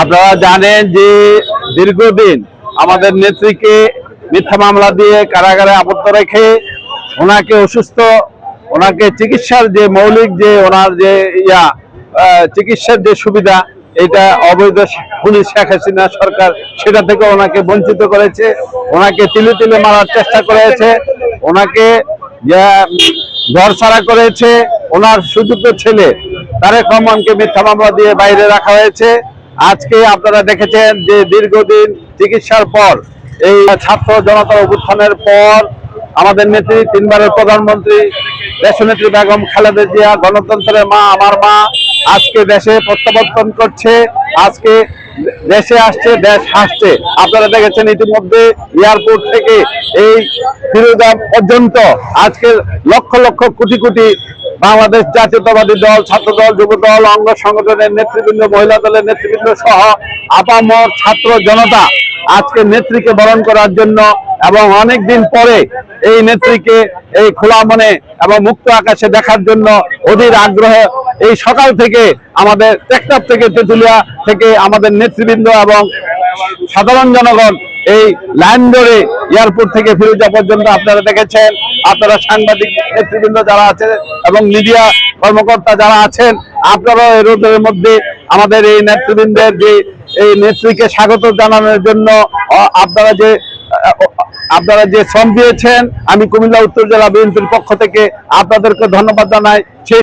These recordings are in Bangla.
আপনারা জানেন যে দীর্ঘদিন আমাদের নেত্রীকে মিথ্যা মামলা দিয়ে কারাগারে আবদ্ধ রেখে ওনাকে অসুস্থ, ওনাকে চিকিৎসার যে মৌলিক যে ওনার যে ইয়া চিকিৎসার যে সুবিধা, এটা অবৈধ খুনি শেখ হাসিনা সরকার সেটা থেকে ওনাকে বঞ্চিত করেছে, ওনাকে তিলে তিলে মারার চেষ্টা করেছে, ওনাকে ঘর ছাড়া করেছে, ওনার সুযোগ্য ছেলে তারেক রহমানকে মিথ্যা মামলা দিয়ে বাইরে রাখা হয়েছে। আজকে আপনারা দেখেছেন যে দীর্ঘদিন চিকিৎসার পর, এই ছাত্র জনতার অভ্যুত্থানের পর, আমাদের নেত্রী, তিনবারের প্রধানমন্ত্রী, দেশনেত্রী বেগম খালেদা জিয়া, গণতন্ত্রের মা, আমার মা, আজকে দেশে প্রত্যাবর্তন করছে, আজকে দেশে আসছে, দেশ হাসছে। আপনারা দেখেছেন ইতিমধ্যে এয়ারপোর্ট থেকে এই ফিরোজা পর্যন্ত আজকে লক্ষ লক্ষ কোটি কোটি বাংলাদেশ জাতীয়তাবাদী দল ছাত্র দল যুব দল অঙ্গ সংগঠনের নেতৃবৃন্দ, মহিলা দলের নেতৃবৃন্দ সহ আপামর ছাত্র জনতা আজকে নেত্রীকে বরণ করার জন্য এবং অনেক দিন পরে এই নেত্রীকে এই খোলা মনে এবং মুক্ত আকাশে দেখার জন্য অধীর আগ্রহ। এই সকাল থেকে আমাদের টেকনাফ থেকে তেঁতুলিয়া থেকে আমাদের নেতৃবৃন্দ এবং সাধারণ জনগণ এই লাইন ধরে এয়ারপোর্ট থেকে ফিরে ফিরোজা পর্যন্ত আপনারা দেখেছেন আপনারা সাংবাদিক নেতৃবৃন্দ যারা আছেন এবং মিডিয়া কর্মকর্তা যারা আছেন আপনারা এই রোদের মধ্যে আমাদের এই নেতৃবৃন্দের যে এই নেত্রীকে স্বাগত জানানোর জন্য আপনারা যে আপনারা যে শ্রম দিয়েছেন আমি কুমিল্লা উত্তর জেলা বিএনপির পক্ষ থেকে আপনাদেরকে ধন্যবাদ জানাই। সেই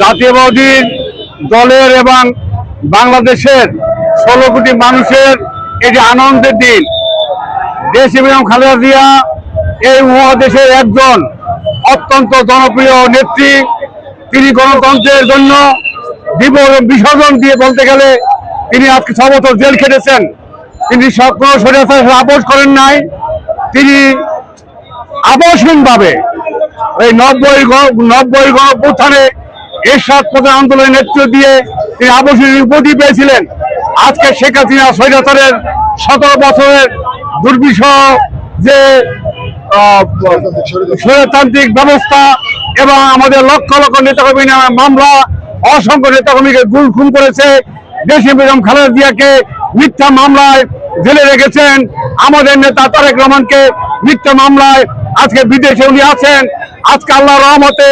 জাতীয়বাদী দলের এবং বাংলাদেশের ষোলো কোটি মানুষের এটি আনন্দের দিন। দেশ এবং খালেদা জিয়া এই মহাদেশের একজন অত্যন্ত জনপ্রিয় নেত্রী। তিনি গণতন্ত্রের জন্য জীব বিসর্জন দিয়ে বলতে গেলে তিনি আজকে ছ বছর জেল খেটেছেন। তিনি কোনো স্বৈরাচার আপোষ করেন নাই। তিনি আবশ্যিকভাবে এই নব্বই নব্বই গণপুত্থানে এরশাদ প্রধান আন্দোলনের নেতৃত্ব দিয়ে তিনি আবশ্যিক উপাধি পেয়েছিলেন। আজকে শেখ হাসিনা স্বৈরাচারের সতেরো বছরের দুর্বিষহ যে আহ, স্বৈরতান্ত্রিক ব্যবস্থা এবং আমাদের লক্ষ লক্ষ নেতাকর্মী মামলা, অসংখ্য নেতাকর্মীকে গুল খুন করেছে। দেশি বেগম খালেদা জিয়াকে মিথ্যা মামলায় জেলে রেখেছেন। আমাদের নেতা তারেক রহমানকে মিথ্যা মামলায় আজকে বিদেশে উনি আছেন। আজকে আল্লাহ রহমতে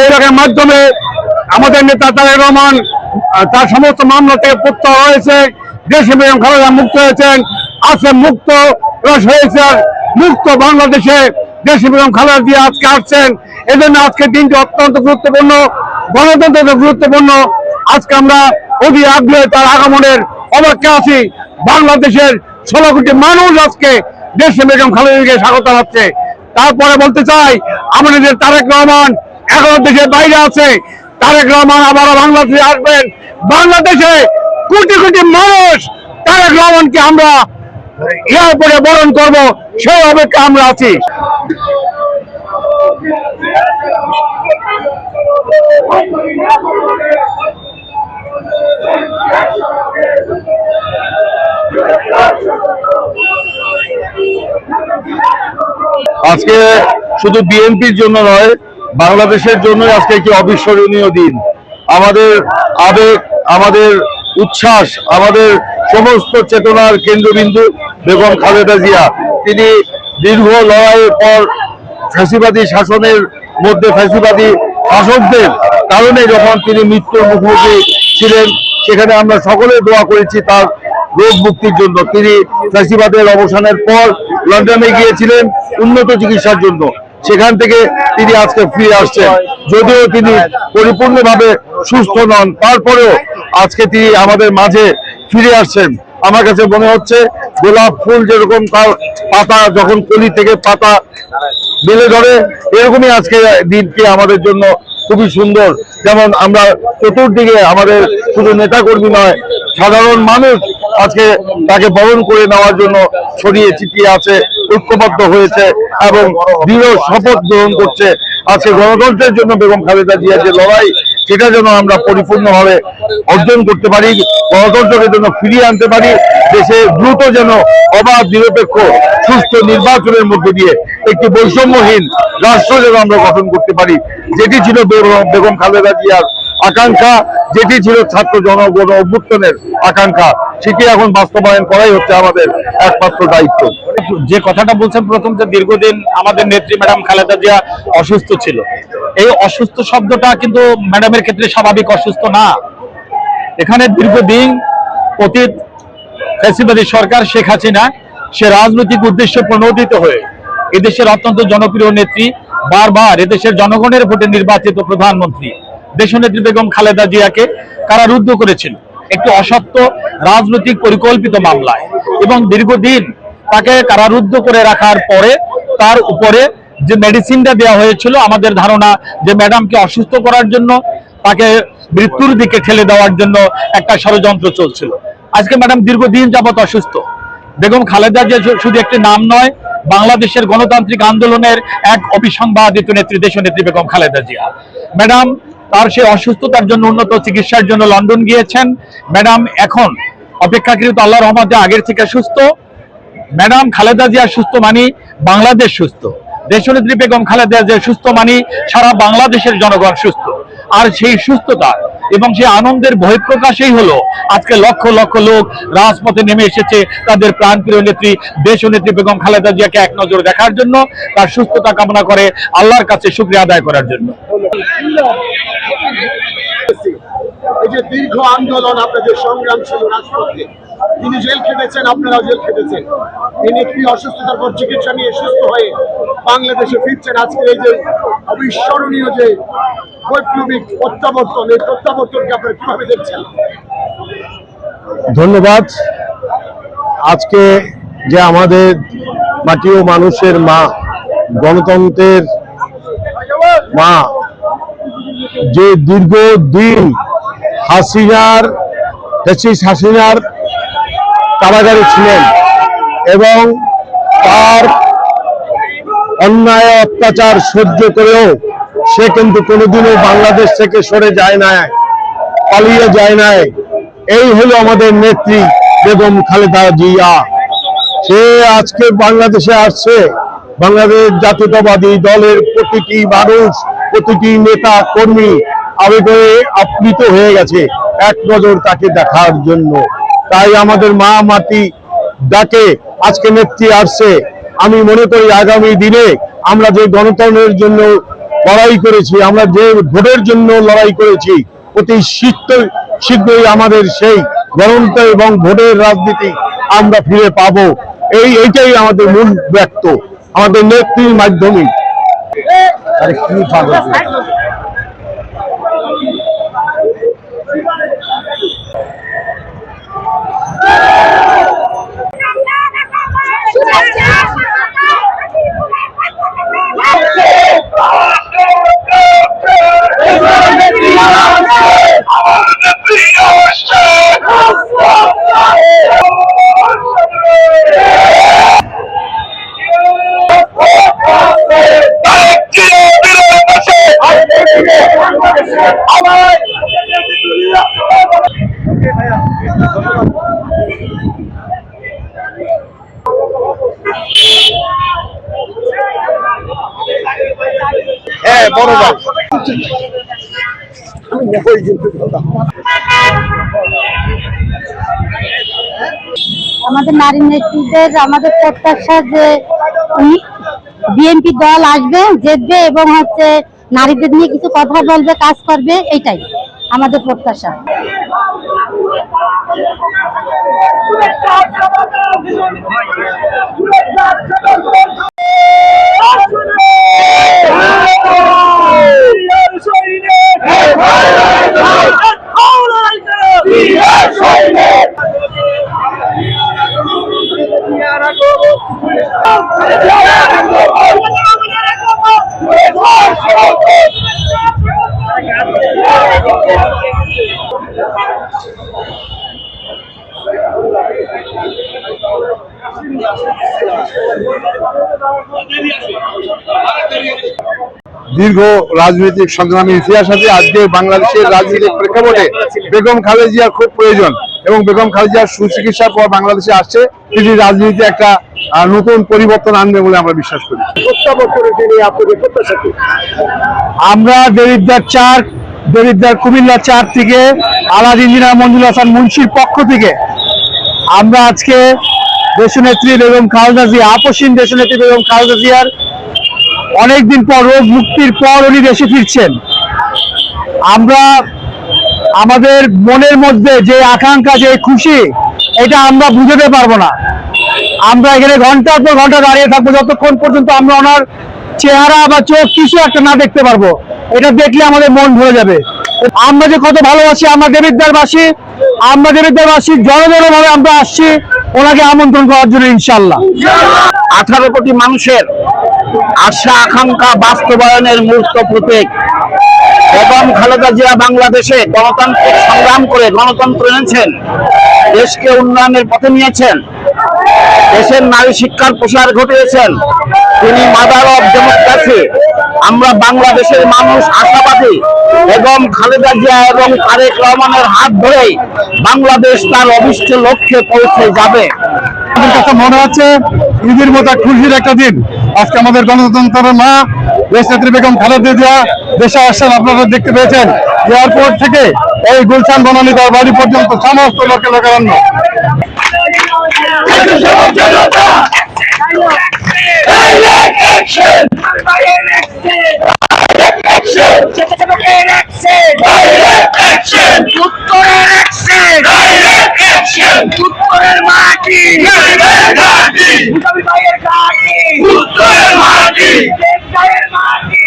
এই রকমের মাধ্যমে আমাদের নেতা তারেক রহমান তার সমস্ত মামলা থেকে প্রত্যাহার হয়েছে। দেশে বেগম খালেদা মুক্ত হয়েছেন। আজকে মুক্ত রস হয়েছে। মুক্ত বাংলাদেশে দেশে বেগম খালেদা দিয়ে আজকে আসছেন, এজন্য আজকে দিনটি অত্যন্ত গুরুত্বপূর্ণ, গণতন্ত্র গুরুত্বপূর্ণ। আজকে আমরা অধি আগ্রহে তার আগমনের অপেক্ষা আছি। বাংলাদেশের ষোলো কোটি মানুষ আজকে দেশে বেগম খালেদাকে স্বাগত জানাচ্ছে। তারপরে বলতে চাই, আমাদের তারেক রহমান এখনও দেশের বাইরে আছে। তারেক রহমান আবারও বাংলাদেশে আসবেন। বাংলাদেশে কোটি কোটি মানুষ তারেক রহমানকে আমরা এয়ারপোর্টে বরণ করব অপেক্ষা আমরা আছি। আজকে শুধু বিএনপির জন্য নয়, বাংলাদেশের জন্য আজকে একটি অবিস্মরণীয় দিন। আমাদের আবেগ, আমাদের উচ্ছ্বাস, আমাদের সমস্ত চেতনার কেন্দ্রবিন্দু বেগম খালেদা জিয়া। তিনি দীর্ঘ লড়াইয়ের পর ফ্যাসিবাদী শাসনের মধ্যে ফ্যাসিবাদী শাসকদের কারণে যখন তিনি মৃত্যুর মুখোমুখি ছিলেন, সেখানে আমরা সকলে দোয়া করেছি তার রোগ মুক্তির জন্য। তিনি ফ্যাসিবাদের অবসানের পর লন্ডনে গিয়েছিলেন উন্নত চিকিৎসার জন্য। সেখান থেকে তিনি আজকে ফিরে আসছেন। যদিও তিনি পরিপূর্ণভাবে সুস্থ নন, তারপরেও আজকে তিনি আমাদের মাঝে ফিরে আসছেন। আমার কাছে মনে হচ্ছে গোলাপ ফুল যেরকম তার পাতা যখন কলি থেকে পাতা মেলে ধরে, এরকমই আজকে দিনটি আমাদের জন্য খুবই সুন্দর। যেমন আমরা চতুর্দিকে আমাদের শুধু নেতাকর্মী নয়, সাধারণ মানুষ আজকে তাকে বরণ করে নেওয়ার জন্য ছড়িয়ে ছিটিয়ে আছে, ঐক্যবদ্ধ হয়েছে এবং দৃঢ় শপথ গ্রহণ করছে। আজকে গণতন্ত্রের জন্য বেগম খালেদা জিয়া যে লড়াই সেটা যেন আমরা পরিপূর্ণভাবে অর্জন করতে পারি, গণতন্ত্রকে যেন ফিরিয়ে আনতে পারি, দেশে দ্রুত যেন অবাধ, নিরপেক্ষ, সুস্থ নির্বাচনের মধ্যে দিয়ে একটি বৈষম্যহীন রাষ্ট্র যেন আমরা গঠন করতে পারি। যেটি ছিল বেগম- খালেদা জিয়ার আকাঙ্ক্ষা, যেটি ছিল ছাত্র জনগণ অভ্যুত্থানের আকাঙ্ক্ষা, সেটি এখন বাস্তবায়ন করাই হচ্ছে আমাদের একমাত্র দায়িত্ব। যে কথাটা বলছেন প্রথম, যে দীর্ঘদিন আমাদের নেত্রী ম্যাডাম খালেদা জিয়া অসুস্থ ছিল। এই অসুস্থ শব্দটা কিন্তু ম্যাডামের ক্ষেত্রে স্বাভাবিক অসুস্থ না। এখানে দীর্ঘদিন অতীত ফ্যাসিবাদী সরকার শেখ হাসিনা, সে রাজনৈতিক উদ্দেশ্যে প্রণোদিত হয়ে এদেশের অত্যন্ত জনপ্রিয় নেত্রী, বারবার এদেশের জনগণের ভোটে নির্বাচিত প্রধানমন্ত্রী। দেশনেত্রী বেগম খালেদা জিয়াকে কারারুদ্ধ করেছিল? একটি অসত্য রাজনৈতিক পরিকল্পিত মামলায়। এবং দীর্ঘদিন তাকে কারারুদ্ধ করে রাখার পরে তার উপরে যে মেডিসিনটা দেওয়া হয়েছিল, আমাদের ধারণা যে ম্যাডামকে অসুস্থ করার জন্য, তাকে মৃত্যুর দিকে ঠেলে দেওয়ার জন্য একটা ষড়যন্ত্র চলছিল। আজকে ম্যাডাম দীর্ঘদিন যাবৎ অসুস্থ। বেগম খালেদা যে শুধু একটি নাম নয়, বাংলাদেশের গণতান্ত্রিক আন্দোলনের এক অবিসংবাদিত নেত্রী দেশ নেত্রী বেগম খালেদা জিয়া। ম্যাডাম তার সেই অসুস্থতার জন্য, উন্নত চিকিৎসার জন্য লন্ডন গিয়েছেন। ম্যাডাম, এখন অপেক্ষাকৃত আল্লাহ রহমতে আগের থেকে সুস্থ। ম্যাডাম খালেদা জিয়া সুস্থ মানে বাংলাদেশ সুস্থ। দেশনেত্রী বেগম খালেদা যে সুস্থ মানি সারা বাংলাদেশের জনগণ সুস্থ। আর সেই সুস্থতা এবং সেই আনন্দের বহিঃপ্রকাশেই হলো আজকে লক্ষ লক্ষ লোক রাজপথে নেমে এসেছে তাদের প্রাণপ্রিয় নেত্রী দেশ দেশনেত্রী বেগম খালেদা জিয়াকে এক নজর দেখার জন্য, তার সুস্থতা কামনা করে আল্লাহর কাছে শুক্রিয়া আদায় করার জন্য। এই যে দীর্ঘ আন্দোলন আপনাদের সংগ্রাম ছিল রাজপথে। তিনি জেল খেটেছেন, আপনারাও জেল খেটেছেন। তিনি একটি অসুস্থতার পর চিকিৎসা নিয়ে সুস্থ হয়ে বাংলাদেশে ফিরছেন। আজকে এই যে অবিস্মরণীয় যে বৈপ্লবিক প্রত্যাবর্তন, এই প্রত্যাবর্তনকে আপনারা কীভাবে দেখছেন? ধন্যবাদ। আজকে যে আমাদের মাটি ও মানুষের মা, গণতন্ত্রের মা, যে দীর্ঘদিন হাসিনার হাসিনার কারাগারে ছিলেন এবং তার অন্যায় অত্যাচার সহ্য করেও সে কিন্তু কোনোদিনও বাংলাদেশ থেকে সরে যায় না পালিয়ে যায় নাই। এই হলো আমাদের নেত্রী বেগম খালেদা জিয়া। সে আজকে বাংলাদেশে আসছে। বাংলাদেশ জাতীয়তাবাদী দলের প্রতিটি মানুষ, প্রতিটি নেতা, কর্মী আবেগে আপ্লুত হয়ে গেছে। এক নজর তাকে দেখার জন্য। তাই আমাদের মা মাটি ডাকে, আজকে নেত্রী আসছে। আমি মনে করি আগামী দিনে আমরা যে গণতন্ত্রের জন্য লড়াই করেছি, আমরা যে ভোটের জন্য লড়াই করেছি, অতি শীঘ্র, শীঘ্রই আমাদের সেই গণতন্ত্র এবং ভোটের রাজনীতি আমরা ফিরে পাবো। এই, এইটাই আমাদের মূল ব্যক্ত, আমাদের নেত্রীর মাধ্যমে। আরে কি Yeah. বড় আমাদের নারী নেত্রীদের, আমাদের প্রত্যাশা যে বিএনপি দল আসবে, জিতবে এবং হচ্ছে নারীদের নিয়ে কিছু কথা বলবে, কাজ করবে, এইটাই আমাদের প্রত্যাশা। দীর্ঘ রাজনৈতিক সংগ্রামের ইতিহাস আছে। আজকে বাংলাদেশের রাজনৈতিক প্রেক্ষাপটে বেগম খালেজিয়ার খুব প্রয়োজন এবং বেগম খালেজিয়ার সুচিকিৎসার পর বাংলাদেশে আসছে। তিনি রাজনীতি একটা নতুন পরিবর্তন আনবে বলে আমরা বিশ্বাস করি। আমরা দেবিদ্দার চার দেবিদ্দার কুমিল্লা চার থেকে, আলাদ ইঞ্জিনিয়ার মঞ্জুল হাসান মুন্সির পক্ষ থেকে। আমরা আজকে দেশনেত্রী বেগম খালেদা জিয়া, আপসীন দেশনেত্রী বেগম খালেদা জিয়ার অনেকদিন পর, রোগ মুক্তির পর উনি দেশে ফিরছেন। আমরা আমাদের মনের মধ্যে যে আকাঙ্ক্ষা, যে খুশি, এটা আমরা বুঝাতে পারব না। আমরা এখানে ঘণ্টার পর ঘণ্টা দাঁড়িয়ে থাকব, যতক্ষণ পর্যন্ত আমরা ওনার চেহারা বা চোখ কিছু একটা না দেখতে পারব। এটা দেখলে আমাদের মন ভরে যাবে। আমরা যে কত ভালোবাসি, আমরা দেবিদ্দারবাসী আমরা দেবিদ্দারবাসী জনজন ভাবে আমরা আসছি, ওনাকে আমন্ত্রণ করার জন্য ইনশাল্লাহ আঠারো কোটি মানুষের আশা, আকাঙ্ক্ষা, বাস্তবায়নের মূর্ত প্রতীক। বেগম খালেদা জিয়া বাংলাদেশে গণতান্ত্রিক সংগ্রাম করে গণতন্ত্র এনেছেন, দেশকে উন্নয়নের পথে নিয়েছেন। দেশের নারী শিক্ষার প্রসার ঘটিয়েছেন। তিনি মাদার অফ ডেমোক্রেসি আমরা বাংলাদেশের মানুষ আশাবাদী। এবং খালেদা জিয়া এবং তারেক রহমানের হাত ধরেই বাংলাদেশ তার অভিষ্ট লক্ষ্যে পৌঁছে যাবে। মনে হচ্ছে ঈদের মতো খুশির একটা দিন। আজকে আমাদের গণতন্ত্রের মা, দেশনেত্রী বেগম খালেদা জিয়া, দেশে আসছেন আপনারা দেখতে পেয়েছেন। এয়ারপোর্ট থেকে এই গুলশান বনানী তার বাড়ি পর্যন্ত সমস্ত লোকে লোকারণ্য। উত্তরের মাটি উত্তরের মাটি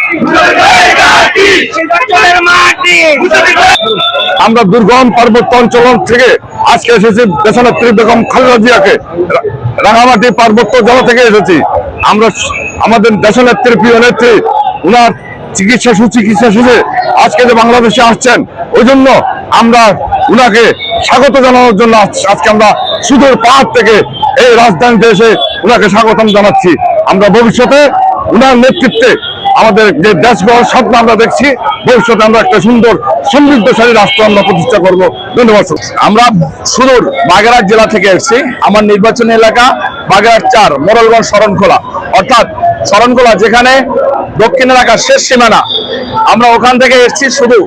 আমরা দুর্গম পার্বত্য অঞ্চল থেকে আজকে এসেছি দেশনেত্রী বেগম খালেদা জিয়াকে। রাঙামাটি পার্বত্য জেলা থেকে এসেছি। আমরা আমাদের দেশনেত্রীর প্রিয় নেত্রী, উনার চিকিৎসা সুচিকিৎসা সুযোগে আজকে যে বাংলাদেশে আসছেন ওই জন্য আমরা উনাকে স্বাগত জানানোর জন্য আজ- আজকে আমরা সুদূর পাহাড় থেকে এই রাজধানীতে এসে উনাকে স্বাগতম জানাচ্ছি। আমরা ভবিষ্যতে উনার নেতৃত্বে আমাদের যে দেশ স্বপ্ন আমরা দেখছি, ভবিষ্যতে আমরা একটা সুন্দর সমৃদ্ধশালী রাষ্ট্র আমরা প্রতিষ্ঠা করব। ধন্যবাদ আমরা সুদূর বাগেরহাট জেলা থেকে এসেছি। আমার নির্বাচনী এলাকা বাগেরহাট চার মোরলগঞ্জ শরণখোলা। অর্থাৎ শরণখোলা যেখানে দক্ষিণ এলাকার শেষ সীমানা। আমরা ওখান থেকে এসেছি শুধু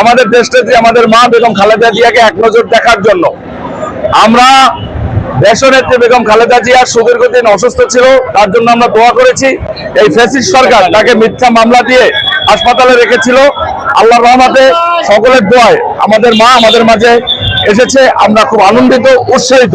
আমাদের দেশনেত্রী, আমাদের মা বেগম খালেদা জিয়াকে এক নজর দেখার জন্য। আমরা দেশনেত্রী বেগম খালেদা জিয়া সুদীর্ঘদিন অসুস্থ ছিল তার জন্য আমরা দোয়া করেছি এই ফেসিস সরকার তাকে মিথ্যা মামলা দিয়ে হাসপাতালে রেখেছিল আল্লাহ রহমাতে সকলের দোয়ায় আমাদের মা আমাদের মাঝে এসেছে আমরা খুব আনন্দিত উৎসাহিত